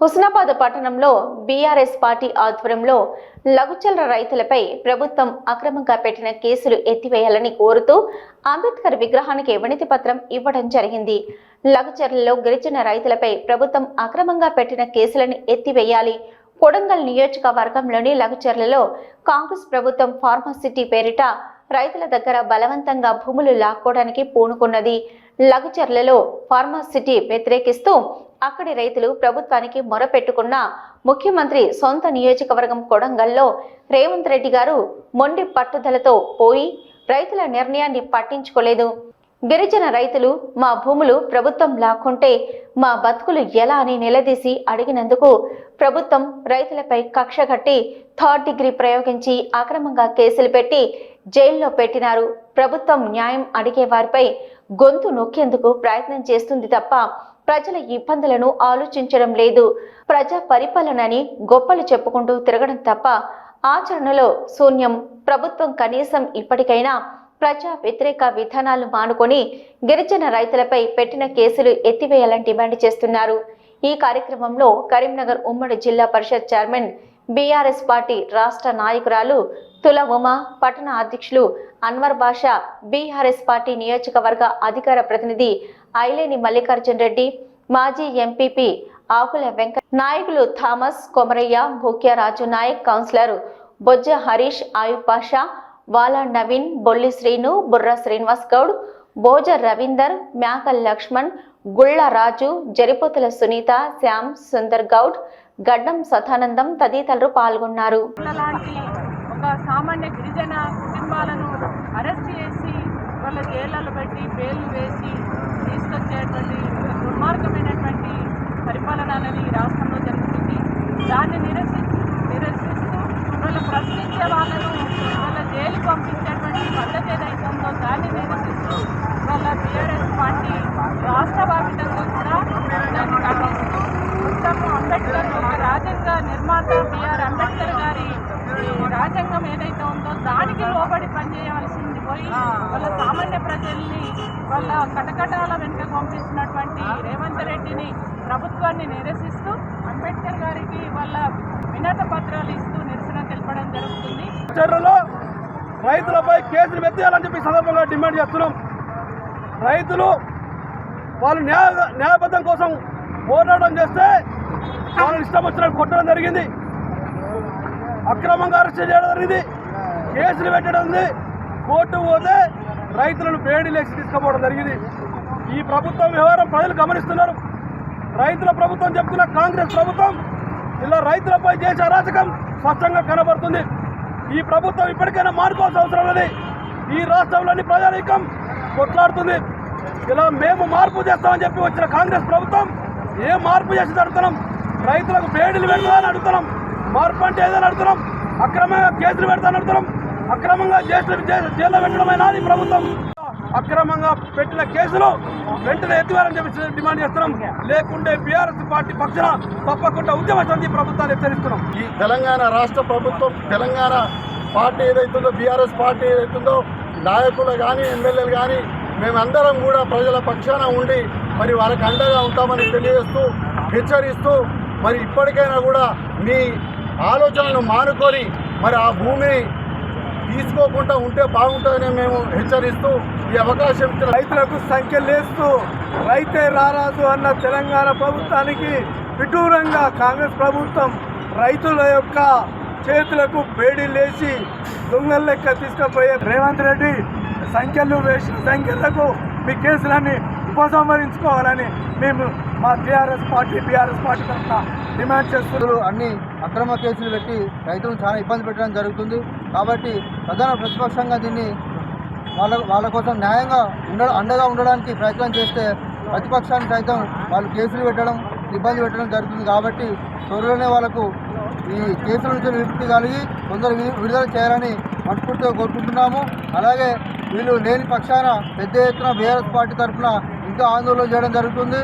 హుస్నాబాద్ పట్టణంలో BRS party ఆధ్వర్యంలో లఘుచల రైతులపై ప్రభుత్వం అక్రమంగా పెట్టిన కేసులు ఎత్తివేయాలని కోరుతూ అంబేద్కర్ విగ్రహానికి వినతి పత్రం ఇవ్వడం జరిగింది. లఘుచర్లలో గిరిజన రైతులపై ప్రభుత్వం అక్రమంగా పెట్టిన కేసులను ఎత్తివేయాలి. కొడంగల్ నియోజకవర్గంలోని లఘుచర్లలో కాంగ్రెస్ ప్రభుత్వం ఫార్మాసిటీ పేరిట రైతుల దగ్గర బలవంతంగా భూములు లాక్కోవడానికి పూనుకున్నది. లఘుచర్లలో ఫార్మాసిటీ వ్యతిరేకిస్తూ అక్కడి రైతులు ప్రభుత్వానికి మొరపెట్టుకున్న ముఖ్యమంత్రి సొంత నియోజకవర్గం కొడంగల్లో రేవంత్ రెడ్డి గారు మొండి పట్టుదలతో పోయి రైతుల నిర్ణయాన్ని పట్టించుకోలేదు. గిరిజన రైతులు మా భూములు ప్రభుత్వం లాక్కుంటే మా బతుకులు ఎలా? అని నిలదీసి అడిగినందుకు ప్రభుత్వం రైతులపై కక్ష కట్టి థర్డ్ డిగ్రీ ప్రయోగించి అక్రమంగా కేసులు పెట్టి జైల్లో పెట్టినారు. ప్రభుత్వం న్యాయం అడిగే వారిపై గొంతు నొక్కేందుకు ప్రయత్నం చేస్తుంది తప్ప ప్రజల ఇబ్బందులను ఆలోచించడం లేదు. ప్రజా పరిపాలనని గొప్పలు చెప్పుకుంటూ తిరగడం తప్ప ఆచరణలో శూన్యం ప్రభుత్వం కనీసం ఇప్పటికైనా ప్రజా వ్యతిరేక విధానాలు మానుకొని గిరిజన రైతులపై పెట్టిన కేసులు ఎత్తివేయాలని డిమాండ్ చేస్తున్నారు. ఈ కార్యక్రమంలో కరీంనగర్ ఉమ్మడి జిల్లా పరిషత్ చైర్మన్ బీఆర్ఎస్ పార్టీ రాష్ట్ర నాయకురాలు తుల ఉమా పట్టణ అధ్యక్షులు అన్వర్ బాషా బీఆర్ఎస్ పార్టీ నియోజకవర్గ అధికార ప్రతినిధి ఐలేని మల్లికార్జున్ రెడ్డి మాజీ ఎంపీపీ ఆకుల వెంకట నాయకులు థామస్ కొమరయ్య భూక్య రాజు నాయక్ కౌన్సిలర్ బొజ్జ హరీష్ ఆయుబ్ పాషా వాల నవీన్ బొల్లి శ్రీను బుర్ర శ్రీనివాస్ గౌడ్ భోజ రవీందర్ మ్యాకల్ లక్ష్మణ్ గుళ్ళ రాజు జరిపోతుల సునీత శ్యామ్ సుందర్ గౌడ్ గడ్డం సదానందం తదితరులు పాల్గొన్నారు. ఒక సామాన్య గిరిజన కుటుంబాలను అరెస్ట్ చేసి వాళ్ళ ఏళ్ళలు పెట్టి బెయిల్ వేసి తీసుకొచ్చేటువంటి దుర్మార్గమైనటువంటి పరిపాలన అనేది ఈ రాష్ట్రంలో జరుగుతుంది. దాన్ని నిరసి నిరసిస్తూ వాళ్ళ ప్రశ్నించే వాళ్ళను వాళ్ళ జైలు పంపించేటువంటి పద్ధతి ఏదైతే దాన్ని నిరసిస్తూ వాళ్ళ బీఆర్ఎస్ పార్టీ రాష్ట్ర వ్యాప్తంగా కూడా దాన్ని ఖండిస్తూ మొత్తం అంబేద్కర్ ఒక రాజ్యాంగ నిర్మాత బిఆర్ అంబేద్కర్ గారి ఈ రాజ్యాంగం ఏదైతే ఉందో దానికి లోబడి పనిచేయవలసింది పోయి వాళ్ళ సామాన్య ప్రజల్ని వాళ్ళ కటకటాల వెనుక పంపిస్తున్నటువంటి రేవంత్ రెడ్డిని ప్రభుత్వాన్ని నిరసిస్తూ అంబేద్కర్ గారికి వాళ్ళ వినత పత్రాలు ఇస్తూ నిరసన తెలపడం జరుగుతుంది. చర్యలో రైతులపై కేసులు ఎత్తేయాలని చెప్పి సందర్భంగా డిమాండ్ చేస్తున్నాం. రైతులు వాళ్ళు న్యాయ న్యాయబద్ధం కోసం పోరాటం చేస్తే వాళ్ళని ఇష్టం వచ్చినట్టు కొట్టడం జరిగింది. అక్రమంగా అరెస్ట్ చేయడం జరిగింది. కేసులు పెట్టడం ఉంది కోర్టు పోతే రైతులను పేడి లేచి తీసుకుపోవడం జరిగింది. ఈ ప్రభుత్వం వ్యవహారం ప్రజలు గమనిస్తున్నారు. రైతుల ప్రభుత్వం చెప్తున్న కాంగ్రెస్ ప్రభుత్వం ఇలా రైతులపై చేసే అరాచకం స్పష్టంగా కనబడుతుంది. ఈ ప్రభుత్వం ఇప్పటికైనా మారుకోవాల్సిన అవసరం లేదు ఈ రాష్ట్రంలోని ప్రజానీకం కొట్లాడుతుంది. ఇలా మేము మార్పు చేస్తామని చెప్పి వచ్చిన కాంగ్రెస్ ప్రభుత్వం ఏ మార్పు చేసి అడుగుతున్నాం రైతులకు బేడీలు పెడతామని అడుగుతున్నాం. మార్పు అంటే ఏదైనా అడుగుతున్నాం? అక్రమంగా కేసులు పెడతామని అడుగుతున్నాం. అక్రమంగా జైలు జైల్లో పెట్టడమైనా ప్రభుత్వం. అక్రమంగా పెట్టిన కేసులు వెంటనే ఎత్తివేయాలని చెప్పి డిమాండ్ చేస్తున్నాం. లేకుంటే బీఆర్ఎస్ పార్టీ పక్షాన తప్పకుండా ఉద్యమ సమితి ప్రభుత్వాన్ని హెచ్చరిస్తున్నాం. ఈ తెలంగాణ రాష్ట్ర ప్రభుత్వం తెలంగాణ పార్టీ ఏదైతుందో బీఆర్ఎస్ పార్టీ ఏదైతుందో నాయకులు కానీ ఎమ్మెల్యేలు కానీ మేమందరం కూడా ప్రజల పక్షాన ఉండి మరి వాళ్ళకి అండగా ఉంటామని తెలియజేస్తూ హెచ్చరిస్తూ మరి ఇప్పటికైనా కూడా మీ ఆలోచనలను మానుకొని మరి ఆ భూమిని తీసుకోకుండా ఉంటే బాగుంటుందని మేము హెచ్చరిస్తూ ఈ అవకాశం రైతులకు సంఖ్యలేస్తూ రైతే రారాదు అన్న తెలంగాణ ప్రభుత్వానికి విటూరంగా కాంగ్రెస్ ప్రభుత్వం రైతుల యొక్క చేతులకు బేడీ లేచి దొంగల లెక్క తీసుకుపోయే రేవంత్ రెడ్డి సంఖ్యలు వేసిన సంఖ్యలకు మీ కేసులన్నీ ఉపసంహరించుకోవాలని మేము మా టీఆర్ఎస్ పార్టీ బీఆర్ఎస్ పార్టీ తరఫున డిమాండ్ చేస్తున్నాం. రైతులు అన్ని అక్రమ కేసులు పెట్టి రైతులను చాలా ఇబ్బంది పెట్టడం జరుగుతుంది. కాబట్టి ప్రధాన ప్రతిపక్షంగా దీన్ని వాళ్ళ వాళ్ళ కోసం న్యాయంగా ఉండ అండగా ఉండడానికి ప్రయత్నం చేస్తే ప్రతిపక్షాన్ని సైతం వాళ్ళు కేసులు పెట్టడం ఇబ్బంది పెట్టడం జరుగుతుంది కాబట్టి త్వరలోనే వాళ్ళకు ఈ కేసుల నుంచి విముక్తి కలిగి కొందరు విడుదల చేయాలని మనస్ఫూర్తిగా కోరుకుంటున్నాము. అలాగే వీళ్ళు లేని పక్షాన పెద్ద ఎత్తున బీఆర్ఎస్ పార్టీ తరఫున ఇంకా ఆందోళన చేయడం జరుగుతుంది.